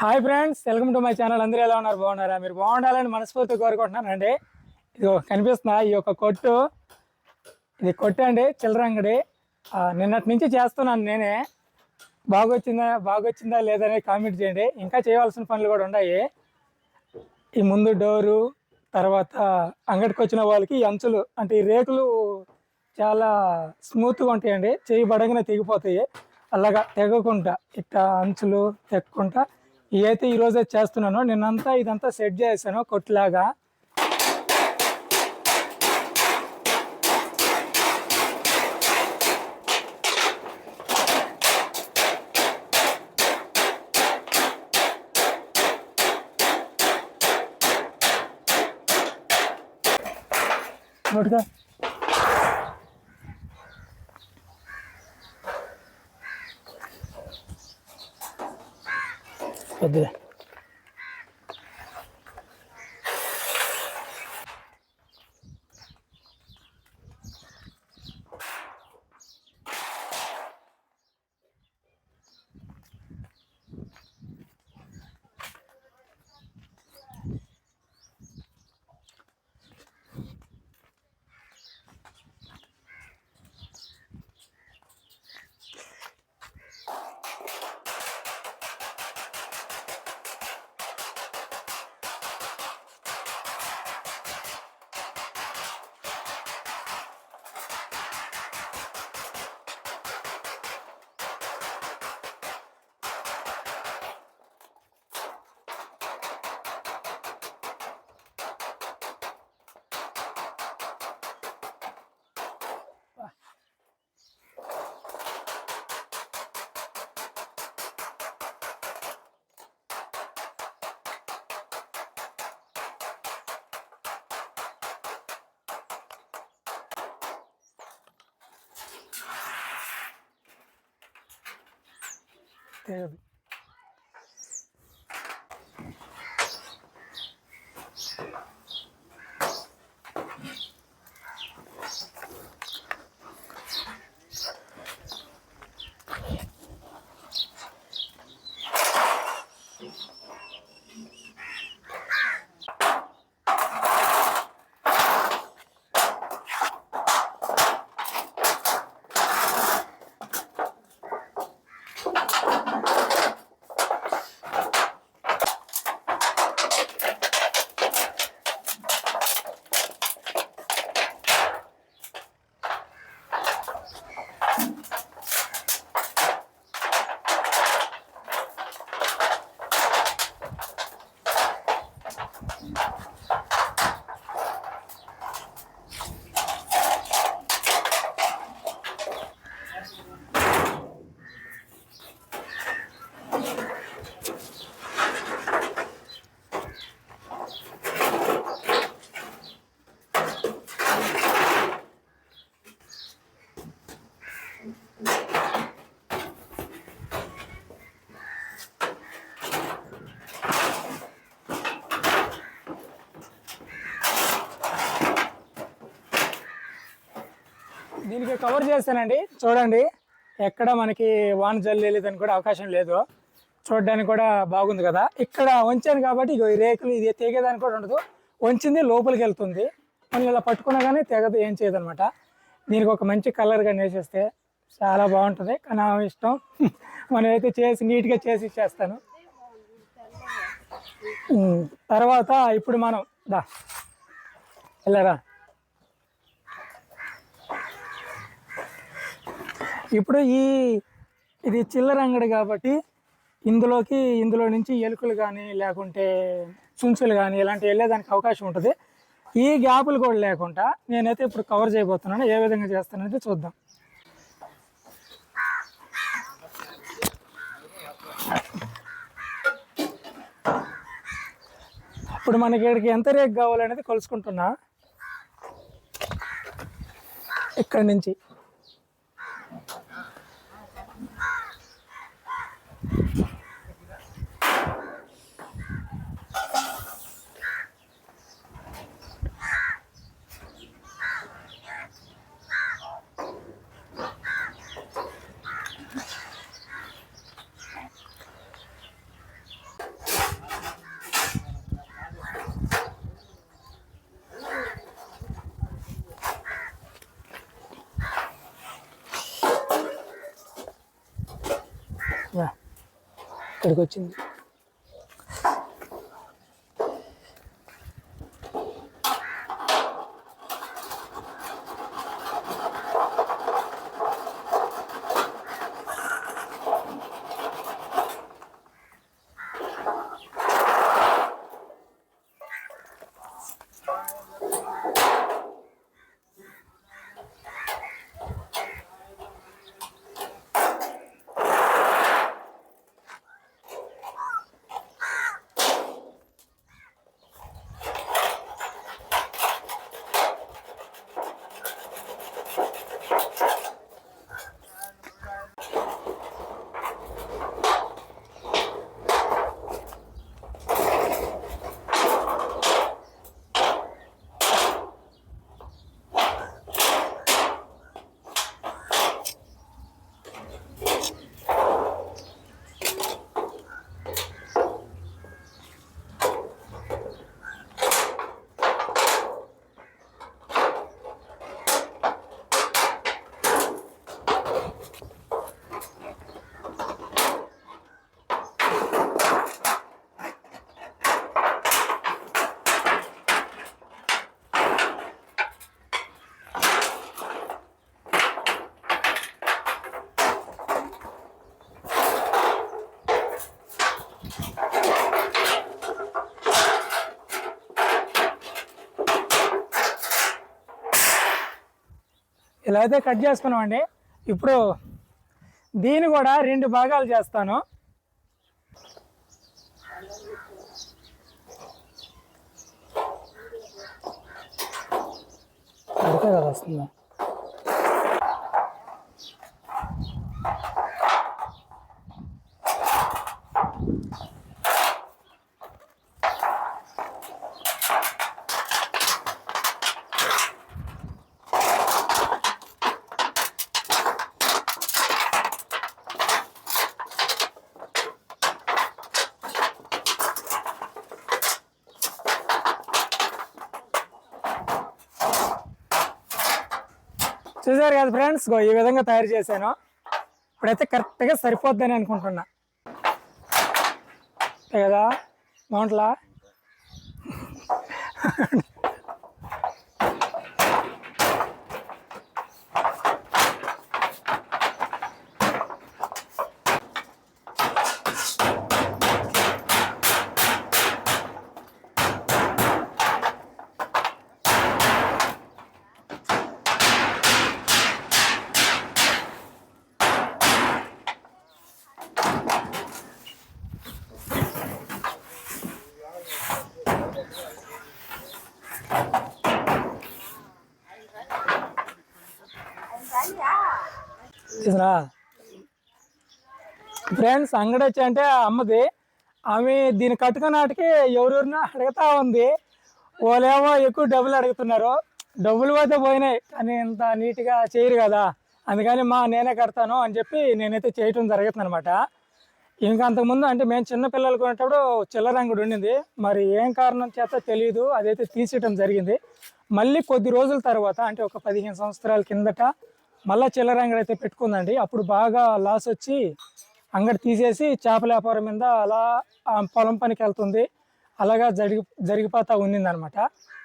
Hi friends welcome to my channel. అందరూ ఎలా ఉన్నారు? బాగున్నారా? మీరు బాగుండాలని మనస్ఫూర్తిగా కోరుకుంటున్నానండి ఇది కనిపిస్తున్నా ఈ యొక్క కొట్టు. ఇది కొట్టు అండి చిల్లర అంగడి. నిన్నటి నుంచి చేస్తున్నాను నేనే. బాగొచ్చిందా బాగొచ్చిందా లేదనే కామెంట్ చేయండి. ఇంకా చేయవలసిన పనులు కూడా ఉన్నాయి. ఈ ముందు డోరు తర్వాత అంగడికి వచ్చిన వాళ్ళకి ఈ అంచులు అంటే ఈ రేకులు చాలా స్మూత్గా ఉంటాయండి. చేయి బడగానే తెగిపోతాయి. అలాగా తెగకుండా ఇట్లా అంచులు తెగకుండా ఇవైతే ఈరోజే చేస్తున్నాను. నిన్నంతా ఇదంతా సెట్ చేశాను కొట్లాగా. నోటిగా తెగదు దీనికి కవర్ చేస్తానండి. చూడండి ఎక్కడ మనకి వాన జల్లు వెళ్ళేదని కూడా అవకాశం లేదు. చూడడానికి కూడా బాగుంది కదా. ఇక్కడ వంచాను కాబట్టి ఇగో ఈ రేకులు ఇది తెగేదానికి కూడా ఉండదు. వంచింది లోపలికి వెళ్తుంది. మనం ఇలా పట్టుకున్నా కానీ తెగదు ఏం చేయదు అనమాట దీనికి ఒక మంచి కలర్గా నేసేస్తే చాలా బాగుంటుంది. కానీ ఆ ఇష్టం మనమైతే చేసి నీట్గా చేసి ఇచ్చేస్తాను. తర్వాత ఇప్పుడు మనం దా వెళ్ళరా? ఇప్పుడు ఈ ఇది చిల్లర అంగడి కాబట్టి ఇందులోకి ఇందులో నుంచి ఎలుకలు కానీ లేకుంటే చుంచులు కానీ ఇలాంటివి వెళ్ళేదానికి అవకాశం ఉంటుంది. ఈ గ్యాపులు కూడా లేకుండా నేనైతే ఇప్పుడు కవర్ చేయబోతున్నాను. ఏ విధంగా చేస్తానైతే చూద్దాం. ఇప్పుడు మనకి ఇక్కడికి ఎంత రేక్ కావాలనేది కొలుసుకుంటున్నా. ఇక్కడి నుంచి. ఇక్కడికి వచ్చింది. ఇలా అయితే కట్ చేసుకున్నామండి ఇప్పుడు దీన్ని కూడా రెండు భాగాలు చేస్తాను అడితే కదా you. చూసారు కదా ఫ్రెండ్స్ గో ఈ విధంగా తయారు చేశాను. ఇప్పుడైతే కరెక్ట్గా సరిపోద్దని అనుకుంటున్నా. అంతే కదా? బాగుంటలా చూసినా ఫ్రెండ్స్ అంగడి వచ్చి అంటే అమ్మది. ఆమె దీన్ని కట్టుకున్న ఎవరెవరినో అడుగుతా ఉంది. వాళ్ళేమో ఎక్కువ డబ్బులు అడుగుతున్నారు. డబ్బులు పోతే పోయినాయి కానీ ఇంత నీట్గా చేయరు కదా. అందుకని మా నేనే కడతాను అని చెప్పి నేనైతే చేయటం జరుగుతుంది అనమాట ఇంకా అంతకుముందు అంటే మేము చిన్నపిల్లలు కొనేటప్పుడు చిల్లర అంగడి ఉండింది. మరి ఏం కారణం చేత తెలియదు అదైతే తీసేయటం జరిగింది. మళ్ళీ కొద్ది రోజుల తర్వాత అంటే ఒక పదిహేను సంవత్సరాల కిందట మళ్ళీ చిల్లర అంగడి అయితే పెట్టుకుందండి. అప్పుడు బాగా లాస్ వచ్చి అంగడి తీసేసి చేపల వ్యాపారం మీద అలా పొలం పనికి వెళ్తుంది. అలాగా జరిగి జరిగిపోతా ఉండిందనమాట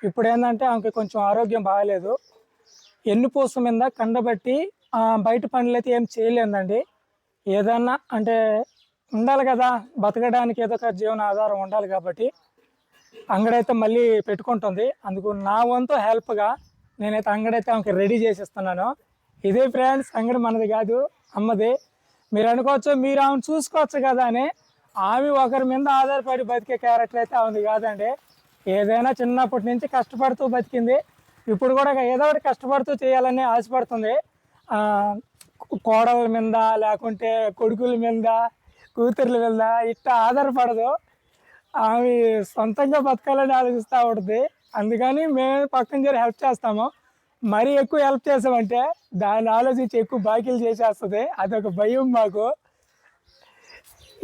ఇప్పుడు ఏంటంటే ఆమెకి కొంచెం ఆరోగ్యం బాగాలేదు. ఎన్నుపూస మీద కండబట్టి బయట పనులు అయితే ఏం చేయలేదండి. ఏదన్నా అంటే ఉండాలి కదా బతకడానికి ఏదో ఒక జీవన ఆధారం ఉండాలి కాబట్టి అంగడైతే మళ్ళీ పెట్టుకుంటుంది. అందుకు నా వంతు హెల్ప్గా నేనైతే అంగడైతే ఆమెకి రెడీ చేసిస్తున్నాను. ఇదే ఫ్రెండ్స్ అంగడి మనది కాదు అమ్మది. మీరు అనుకోవచ్చు మీరు ఆమెను చూసుకోవచ్చు కదా అని ఆమె ఒకరి మీద ఆధారపడి బతికే క్యారెక్టర్ అయితే ఆమెది కాదండి. ఏదైనా చిన్నప్పటి నుంచి కష్టపడుతూ బతికింది. ఇప్పుడు కూడా ఏదో ఒకటి కష్టపడుతూ చేయాలని ఆశపడుతుంది. కోడల మీద లేకుంటే కొడుకుల మీద కూతుర్ల మీద ఇట్లా ఆధారపడదు. ఆమె సొంతంగా బతకాలని ఆలోచిస్తూ ఉంటుంది. అందుకని మేము పక్కన చేరి హెల్ప్ చేస్తాము. మరీ ఎక్కువ హెల్ప్ చేసామంటే దాన్ని ఆలోచించి ఎక్కువ బాకీలు చేసేస్తుంది. అదొక భయం మాకు.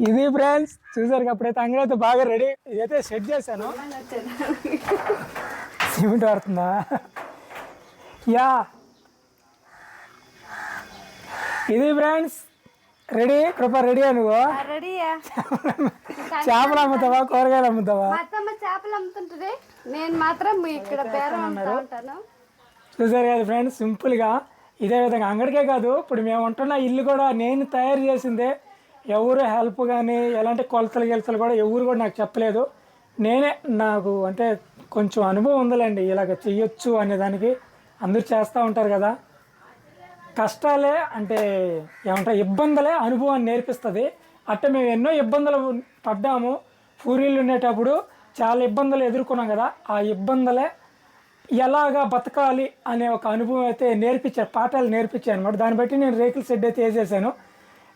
ఇది ఫ్రెండ్స్ చూసారు అప్పుడైతే అంగడైతే బాగా రెడీ ఇదైతే సెట్ చేశాను. సిమెంట్ పడుతుందా యా. ఇది ఫ్రెండ్స్ రెడీ కృప నువ్వు? రెడీయా చేపలు అమ్ముతావా కూరగాయలు అమ్ముతావా? చేపలు అమ్ముతుంటది. నేను మాత్రం ఇక్కడ ఉంటాను. చూసారు కదా ఫ్రెండ్స్ సింపుల్గా ఇదే విధంగా. అంగడికే కాదు ఇప్పుడు మేము ఉంటున్న ఇల్లు కూడా నేను తయారు చేసిందే. ఎవరు హెల్ప్ కానీ ఎలాంటి కొలతలు గిలతలు కూడా ఎవరు కూడా నాకు చెప్పలేదు. నేనే నాకు అంటే కొంచెం అనుభవం ఉందిలేండి ఇలాగ చెయ్యొచ్చు అనే దానికి. అందరూ చేస్తూ ఉంటారు కదా. కష్టాలే అంటే ఏమంటారు ఇబ్బందులే అనుభవాన్ని నేర్పిస్తుంది. అట్టే మేము ఎన్నో ఇబ్బందులు పడ్డాము. పూరీలు ఉండేటప్పుడు చాలా ఇబ్బందులు ఎదుర్కొన్నాం కదా. ఆ ఇబ్బందులే ఎలాగా బతకాలి అనే ఒక అనుభవం అయితే నేర్పించారు పాఠాలు నేర్పించాను అనమాట దాన్ని బట్టి నేను రేకుల షెడ్ అయితే వేసేసాను.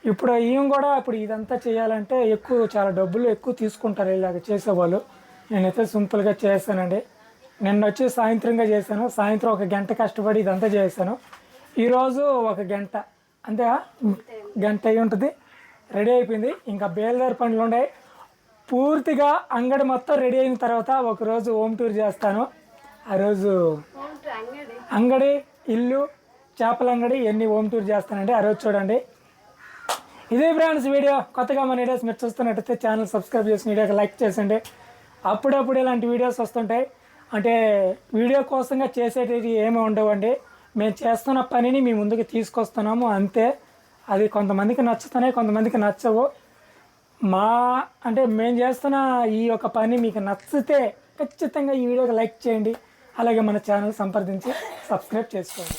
ఇప్పుడు ఈయన కూడా ఇప్పుడు ఇదంతా చేయాలంటే ఎక్కువ చాలా డబ్బులు ఎక్కువ తీసుకుంటారు ఇలాగ చేసేవాళ్ళు. నేనైతే సింపుల్గా చేస్తానండి. నిన్న వచ్చి సాయంత్రంగా చేశాను. సాయంత్రం ఒక గంట కష్టపడి ఇదంతా చేశాను. ఈరోజు ఒక గంట. అంతే గంట అయి ఉంటుంది. రెడీ అయిపోయింది. ఇంకా బేల్దారి పనులు ఉన్నాయి పూర్తిగా అంగడి మొత్తం రెడీ అయిన తర్వాత ఒకరోజు హోమ్ టూర్ చేస్తాను. ఆ రోజు అంగడి ఇల్లు చేపల అంగడి ఇవన్నీ హోమ్ టూర్ చేస్తానండి ఆ రోజు చూడండి. ఇదే ఫ్రెండ్స్ వీడియో. కొత్తగా మన వీడియోస్ మీరు చూస్తున్నట్టయితే ఛానల్ సబ్స్క్రైబ్ చేసి వీడియోకి లైక్ చేసండి అప్పుడప్పుడు ఇలాంటి వీడియోస్ వస్తుంటాయి. అంటే వీడియో కోసంగా చేసేటివి ఏమి ఉండవండి. మేము చేస్తున్న పనిని మీ ముందుకు తీసుకొస్తున్నాము. అంతే. అది కొంతమందికి నచ్చుతున్నాయి కొంతమందికి నచ్చవు. మా అంటే మేము చేస్తున్న ఈ యొక్క పని మీకు నచ్చితే ఖచ్చితంగా ఈ వీడియోకి లైక్ చేయండి. అలాగే మన ఛానల్ సంప్రదించి సబ్స్క్రైబ్ చేసుకోండి.